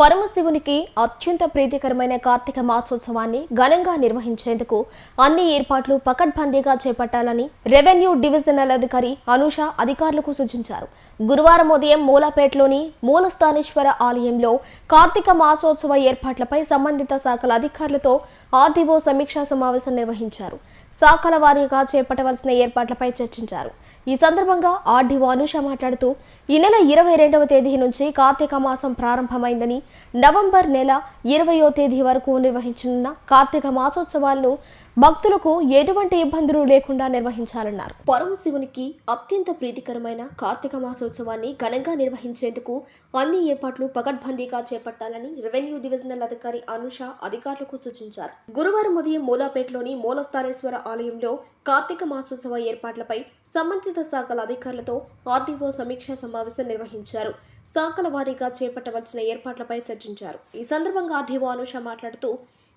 పరమశివునికి అత్యంత ప్రీతికరమైన కార్తీక మాసోత్సవాన్ని ఘనంగా నిర్వహించేందుకు అన్ని ఏర్పాట్లు పకడ్బందీగా చేపట్టాలని రెవెన్యూ డివిజనల్ అధికారి అనూష అధికారులకు సూచించారు. గురువారం ఉదయం మూలపేటలోని మూలస్థానేశ్వర ఆలయంలో కార్తీక మాసోత్సవ ఏర్పాట్లపై సంబంధిత శాఖల అధికారులతో ఆర్డీఓ సమీక్షా సమావేశం నిర్వహించారు. శాఖల వారీగా చేపట్టవలసిన ఏర్పాట్లపై చర్చించారు. ఈ సందర్భంగా ఆర్డీఓ అనుష మాట్లాడుతూ ఈ నెల ఇరవై రెండవ తేదీ నుంచి కార్తీక మాసం ప్రారంభమైందని నవంబర్ నెల ఇరవయో తేదీ వరకు నిర్వహించనున్న కార్తీక మాసోత్సవాలను భక్తులకు ఎటువంటి ఇబ్బందులు లేకుండా నిర్వహించాలన్నారు. పరమశివునికి అత్యంత ప్రీతికరమైన కార్తీక మాసోత్సవాన్ని ఘనంగా నిర్వహించేందుకు అన్ని ఏర్పాట్లు పకడ్బందీగా చేపట్టాలని రెవెన్యూ డివిజనల్ అధికారి అనుష అధికారులకు సూచించారు. గురువారం ఉదయం మూలాపేటలోని మూలస్థానేశ్వర ఆలయంలో కార్తీక మాసోత్సవ ఏర్పాట్లపై సంబంధిత శాఖల అధికారులతో ఆర్డీఓ సమీక్షా సమావేశం నిర్వహించారు. శాఖల వారీగా చేపట్టవలసిన ఏర్పాట్లపై చర్చించారు. ఈ సందర్భంగా ఆర్డీఓ అనుష మాట్లాడుతూ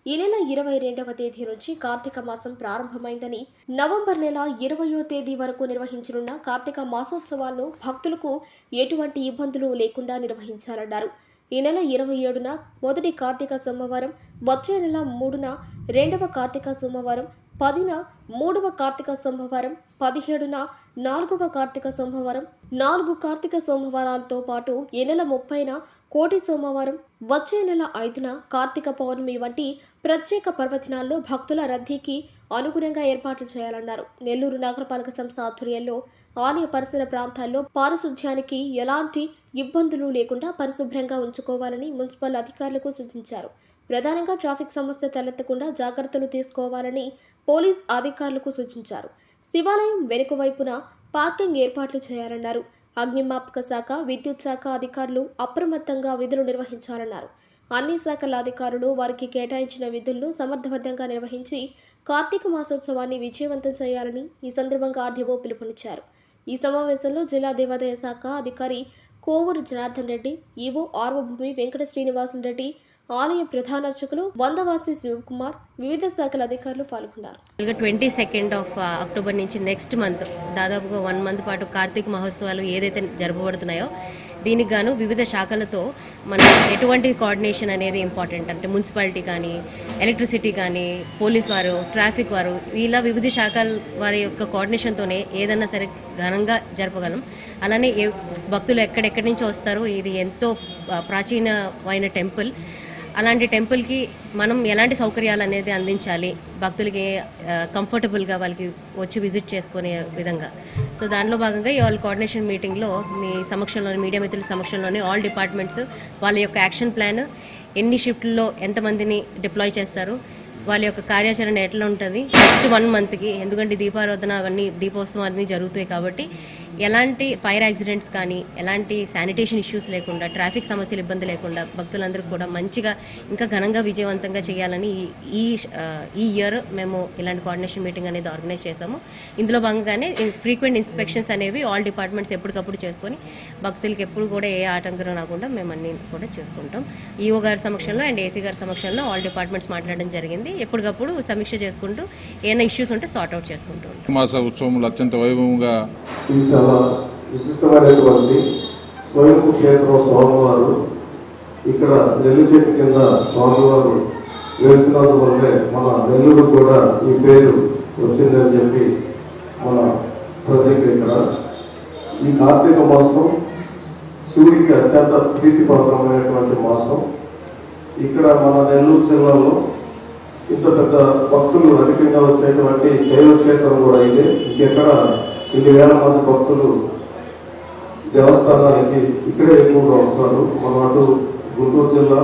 ఈ నెల ఇరవై రెండవ తేదీ నుంచి కార్తీక మాసం ప్రారంభమైందని నవంబర్ నెల ఇరవయో తేదీ వరకు నిర్వహించనున్న కార్తీక మాసోత్సవాలను భక్తులకు ఎటువంటి ఇబ్బందులు లేకుండా నిర్వహించాలన్నారు. ఈ నెల ఇరవై ఏడున మొదటి కార్తీక సోమవారం వచ్చే నెల మూడున రెండవ కార్తీక సోమవారం పదిన మూడవ కార్తీక సోమవారం పదిహేడున నాలుగవ కార్తీక సోమవారం నాలుగు కార్తీక సోమవారాలతో పాటు ఈ నెల ముప్పైన కోటి సోమవారం వచ్చే నెల ఐదున కార్తీక పౌర్ణమి వంటి ప్రత్యేక పర్వదినాల్లో భక్తుల రద్దీకి అనుగుణంగా ఏర్పాట్లు చేయాలన్నారు. నెల్లూరు నగరపాలక సంస్థ ఆధ్వర్యంలో ఆలయ పరిసర ప్రాంతాల్లో పారిశుధ్యానికి ఎలాంటి ఇబ్బందులు లేకుండా పరిశుభ్రంగా ఉంచుకోవాలని మున్సిపల్ అధికారులకు సూచించారు. ప్రధానంగా ట్రాఫిక్ సమస్య తలెత్తకుండా జాగ్రత్తలు తీసుకోవాలని పోలీస్ అధికారులకు సూచించారు. శివాలయం వెనుక వైపున పార్కింగ్ ఏర్పాట్లు చేయాలన్నారు. అగ్నిమాపక శాఖ విద్యుత్ శాఖ అధికారులు అప్రమత్తంగా విధులు నిర్వహించాలన్నారు. అన్ని శాఖల అధికారులు వారికి కేటాయించిన విధులను సమర్థవంతంగా నిర్వహించి కార్తీక మాసోత్సవాన్ని విజయవంతం చేయాలని ఈ సందర్భంగా ఆర్డీఓ పిలుపునిచ్చారు. ఈ సమావేశంలో జిల్లా దేవాదాయ శాఖ అధికారి కోవూరు జనార్దన్ రెడ్డి ఈవో ఆర్వభూమి వెంకట శ్రీనివాసులు రెడ్డి ఆలయ ప్రధానార్చకులు వందవాసి శివకుమార్ వివిధ శాఖల అధికారులు పాల్గొన్నారు. ట్వంటీ సెకండ్ ఆఫ్ అక్టోబర్ నుంచి నెక్స్ట్ మంత్ దాదాపుగా వన్ మంత్ పాటు కార్తీక మహోత్సవాలు ఏదైతే జరపబడుతున్నాయో దీనికి గాను వివిధ శాఖలతో మనం ఎటువంటి కోఆర్డినేషన్ అనేది ఇంపార్టెంట్ అంటే మున్సిపాలిటీ కానీ ఎలక్ట్రిసిటీ కానీ పోలీస్ వారు ట్రాఫిక్ వారు ఇలా వివిధ శాఖల వారి యొక్క కోఆర్డినేషన్తోనే ఏదన్నా సరే ఘనంగా జరపగలం. అలానే భక్తులు ఎక్కడెక్కడి నుంచి వస్తారో ఇది ఎంతో ప్రాచీనమైన టెంపుల్ అలాంటి టెంపుల్కి మనం ఎలాంటి సౌకర్యాలు అనేది అందించాలి? భక్తులకి కంఫర్టబుల్గా వాళ్ళకి వచ్చి విజిట్ చేసుకునే విధంగా. సో దానిలో భాగంగా ఇవాళ కోఆర్డినేషన్ మీటింగ్లో మీ సమక్షంలోని మీడియా మిత్రుల సమక్షంలోని ఆల్ డిపార్ట్మెంట్స్ వాళ్ళ యొక్క యాక్షన్ ప్లాన్ ఎన్ని షిఫ్ట్లో ఎంతమందిని డిప్లాయ్ చేస్తారు వాళ్ళ యొక్క కార్యాచరణ ఎట్లా ఉంటుంది నెక్స్ట్ వన్ మంత్కి ఎందుకంటే దీపారాధన అవన్నీ దీపోత్సవం అన్నీ జరుగుతాయి కాబట్టి ఎలాంటి ఫైర్ యాక్సిడెంట్స్ కానీ ఎలాంటి శానిటేషన్ ఇష్యూస్ లేకుండా ట్రాఫిక్ సమస్యలు ఇబ్బంది లేకుండా భక్తులందరికీ కూడా మంచిగా ఇంకా ఘనంగా విజయవంతంగా చేయాలని ఈ- ఈ ఇయర్ మేము ఇలాంటి కోఆర్డినేషన్ మీటింగ్ అనేది ఆర్గనైజ్ చేసాము ఇందులో భాగంగానే ఫ్రీక్వెంట్ ఇన్స్పెక్షన్స్ అనేవి ఆల్ డిపార్ట్మెంట్స్ ఎప్పటికప్పుడు చేసుకొని భక్తులకి ఎప్పుడు కూడా ఏ ఆటంకం రాకుండా మేము అన్ని కూడా చేసుకుంటాం. ఈఓ గారి సమక్షంలో అండ్ ఏసీ గారి సమక్షంలో ఆల్ డిపార్ట్మెంట్స్ మాట్లాడడం జరిగింది. ఎప్పటికప్పుడు సమీక్ష చేసుకుంటూ ఏమైనా ఇష్యూస్ ఉంటే సార్ట్ అవుట్ చేసుకుంటూ ఉంటాం. మాస ఉత్సవములు అత్యంత వైభవంగా చాలా విశిష్టమైనటువంటి స్వయం క్షేత్రం స్వామివారు ఇక్కడ నెల్లు చెట్టు కింద స్వామివారు వేసినందువల్లే మన నెల్లూరు కూడా ఈ పేరు వచ్చిందని చెప్పి మన ప్రత్యేక ఇక్కడ ఈ కార్తీక మాసం సూర్యుడికి అత్యంత ప్రీతిపాత్రమైనటువంటి మాసం. ఇక్కడ మన నెల్లూరు జిల్లాలో ఇంత పెద్ద భక్తులు అధికంగా వచ్చేటువంటి దైవక్షేత్రం కూడా ఇది. ఇంకెక్కడ ఇన్ని వేల మంది భక్తులు దేవస్థానానికి ఇక్కడే ఎక్కువగా వస్తారు మన అటు గుంటూరు జిల్లా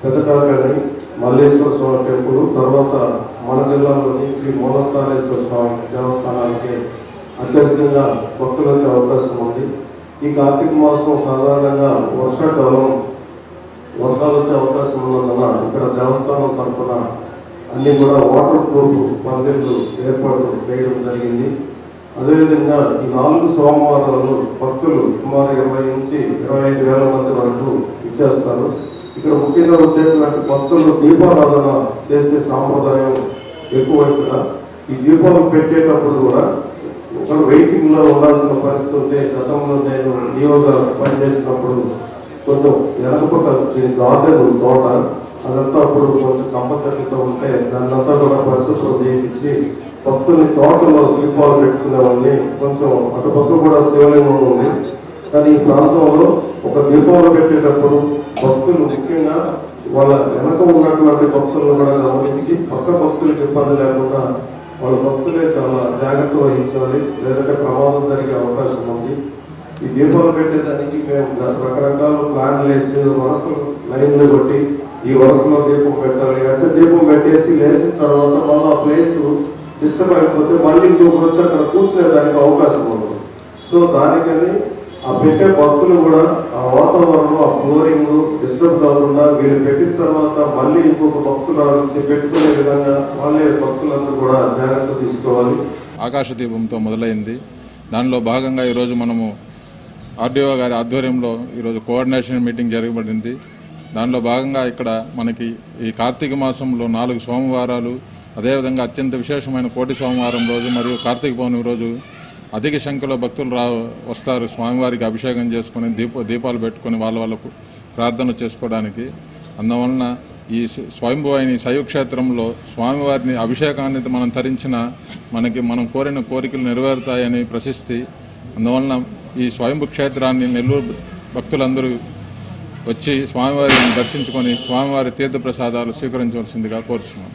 పెద్దకాకని మల్లేశ్వర స్వామి టెంపుల్ తర్వాత మన జిల్లాలోని శ్రీ మూలస్థానేశ్వర స్వామి దేవస్థానానికి అత్యధికంగా భక్తులు వచ్చే అవకాశం ఉంది. ఈ కార్తీక మాసం సాధారణంగా వర్షాకాలం వర్షాలు వచ్చే అవకాశం ఉన్నందున ఇక్కడ దేవస్థానం తరఫున అన్ని కూడా వాటర్ ప్రూఫ్ పందిళ్ళు ఏర్పాటు చేయడం జరిగింది. అదేవిధంగా ఈ నాలుగు సోమవారాలు భక్తులు సుమారు ఇరవై నుంచి ఇరవై ఐదు వేల మంది వరకు ఇచ్చేస్తారు. ఇక్కడ ముఖ్యంగా వచ్చేటువంటి భక్తులు దీపారాధన చేసే సాంప్రదాయం ఎక్కువ ఇక్కడ ఈ దీపాలు పెట్టేటప్పుడు కూడా ఒక వెయిటింగ్లో ఉండాల్సిన పరిస్థితి ఉంటే గతంలో నేను నియోగ పనిచేసినప్పుడు కొంచెం వెనకపక్క దీని గార్డెన్ తోట అదంతా అప్పుడు కొంచెం కంపల్సరీతో ఉంటే దాన్నంతా కూడా పరిస్థితులు చేయించి భక్తుల్ని తోటలో దీపాలు పెట్టుకునేవాడిని. కొంచెం అటుపక్క కూడా శివలింగం ఉంది. కానీ ఈ ప్రాంతంలో ఒక దీపంలో పెట్టేటప్పుడు భక్తులు ముఖ్యంగా వాళ్ళ వెనక ఉన్నటువంటి భక్తులను కూడా గమనించి పక్క భక్తులకు ఇబ్బంది లేకుండా వాళ్ళ భక్తులే చాలా జాగ్రత్త వహించాలి. లేదంటే ప్రమాదం జరిగే అవకాశం ఉంది. ఈ దీపాలు పెట్టేదానికి మేము రకరకాల ప్లాన్లు వేసి వరుసలు లైన్లు కొట్టి ఈ వరుసలో దీపం పెట్టాలి. అంటే దీపం పెట్టేసి లేచిన తర్వాత మళ్ళీ ఆ ప్లేస్ డిస్టర్బ్ అయిపోతే మళ్ళీ ఇంకొకరు వచ్చి అక్కడ కూర్చునే దానికి అవకాశం ఉండదు. సో దానికని ఆ పెట్టే భక్తులు కూడా ఆ వాతావరణం ఆ ఫ్లోరింగ్ డిస్టర్బ్ కాకుండా వీళ్ళు పెట్టిన తర్వాత మళ్ళీ ఇంకొక భక్తులు ఆలోచించి పెట్టుకునే విధంగా వాళ్ళే భక్తులందరూ కూడా జాగ్రత్త తీసుకోవాలి. ఆకాశ దీపంతో మొదలైంది. దానిలో భాగంగా ఈరోజు మనము ఆర్డీఓ గారి ఆధ్వర్యంలో ఈరోజు కోఆర్డినేషన్ మీటింగ్ జరగబడింది. దానిలో భాగంగా ఇక్కడ మనకి ఈ కార్తీక మాసంలో నాలుగు సోమవారాలు అదేవిధంగా అత్యంత విశేషమైన కోటి సోమవారం రోజు మరియు కార్తీక పౌర్ణమి రోజు అధిక సంఖ్యలో భక్తులు రా వస్తారు. స్వామివారికి అభిషేకం చేసుకుని దీప దీపాలు పెట్టుకొని వాళ్ళ వాళ్ళకు ప్రార్థన చేసుకోవడానికి. అందువలన ఈ స్వయంభువాయిని శైవక్షేత్రంలో క్షేత్రంలో స్వామివారిని అభిషేకాన్ని మనం తరించిన మనకి మనం కోరిన కోరికలు నెరవేరుతాయని ప్రశస్తి. అందువలన ఈ స్వయంభు క్షేత్రాన్ని నెల్లూరు భక్తులందరూ వచ్చి స్వామివారిని దర్శించుకొని స్వామివారి తీర్థ ప్రసాదాలు స్వీకరించవలసిందిగా కోరుచున్నాం.